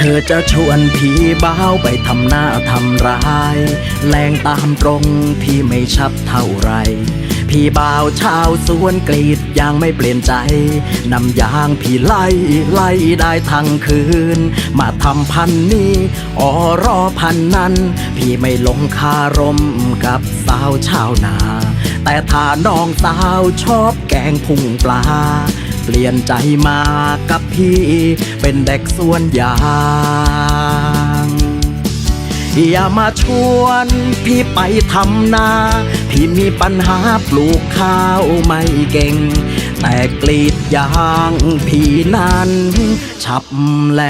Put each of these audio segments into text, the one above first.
ธอจะชวนพี่บ้าวไปทำหน้าทำร้าย แรงตามตรงพี่ไม่ชับเท่าไร พี่บ่าวชาวสวนกรีดยางไม่เปลี่ยนใจนำยางพี่ไล่ไล่ได้ทั้งคืน มาทำพันนี้ออรอพันนั้น พี่ไม่ลงคารมกับสาวชาวนา แต่ถ้าน้องสาวชอบแกงพุงปลา ปลี่ยนใจมากับพี่ เป็นเด็กสวนยางอย่ามาชวนพี่ไปทำนา พี่มีปัญหาปลูกข้าวไม่เก่ง แต่กรีดยางพี่นั้นฉับแล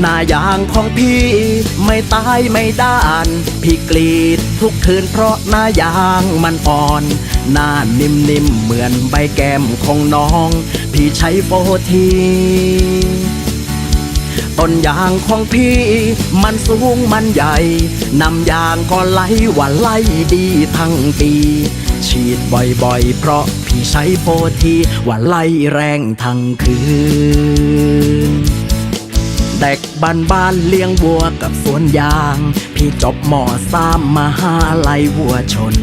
หน้ายางของพี่ไม่ตายไม่ด้าน พี่กรีดทุกคืนเพราะหน้ายางมันอ่อน หน้านิ่มๆเหมือนใบแก้มของน้อง พี่ใช้โฟทีต้นยางของพี่มันสูงมันใหญ่นำยางก็ไหลว่าไหลดีทั้งปี ฉีดบ่อยๆ เพราะพี่ใช้โฟทีว่าไหลแรงทั้งคืน เด็กบ้านบ้านเลี้ยงวัวกับสวนยาง พี่จบมอสามมาหาลัยวัวชน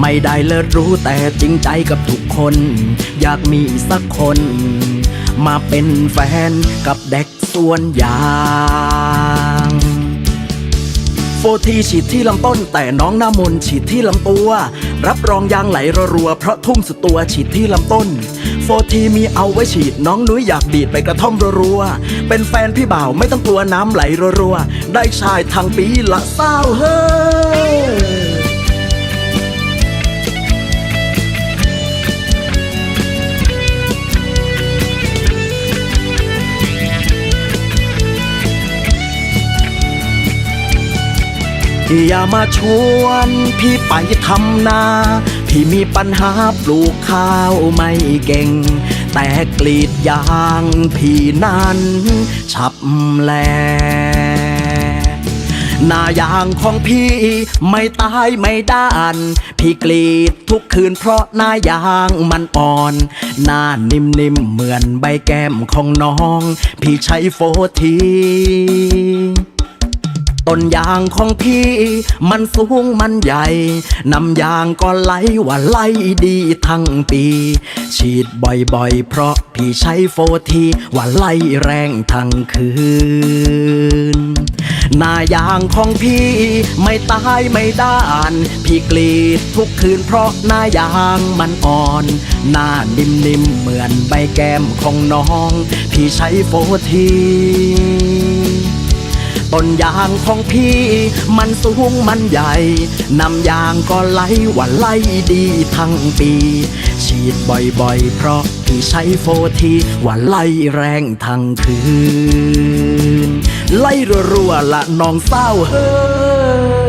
ไม่ได้เลิศรู้แต่จริงใจกับทุกคน อยากมีสักคน มาเป็นแฟนกับเด็กสวนยางโฟทีฉีดที่ลำต้นแต่น้องหน้ามนฉีดที่ลำตัว รับรองยางไหลรัว เพราะทุ่มสุดตัวฉีดที่ลำต้น โฟทีมีเอาไว้ฉีดน้องนุ้ยอยากดีดไปกระท่อมรัวๆเป็นแฟนพี่บ่าวไม่ต้องกลัวน้ำไหลรัวๆได้ชายทางปีละเศร้าเฮ้ อย่ามาชวนพี่ไปทำนา พี่มีปัญหาปลูกข้าวไม่เก่ง แต่กรีดยางพี่นั้นฉับแลหน้ายางของพี่ไม่ตายไม่ด้าน พี่กรีดทุกคืนเพราะหน้ายางมันอ่อน หน้านิ่มๆเหมือนใบแก้มของน้อง พี่ใช้โฟที ต้นยางของพี่ มันสูงมันใหญ่นำยางก็ไหลว่าไหลดีทั้งปี ฉีดบ่อยๆ เพราะพี่ใช้โฟทีว่าไหลแรงทั้งคืนหน้ายางของพี่ไม่ตายไม่ด้าน พี่กรีดทุกคืนเพราะหน้ายางมันอ่อน หน้านิ่มๆเหมือนใบแก้มของน้อง พี่ใช้โฟที ต้นยางของพี่ มันสูงมันใหญ่นำยางก็ไหลว่าไหลดีทั้งปี ฉีดบ่อยๆ เพราะพี่ใช้โฟทีว่าไหลแรงทั้งคืน ไล่รัวๆละน้องเศร้าเฮ้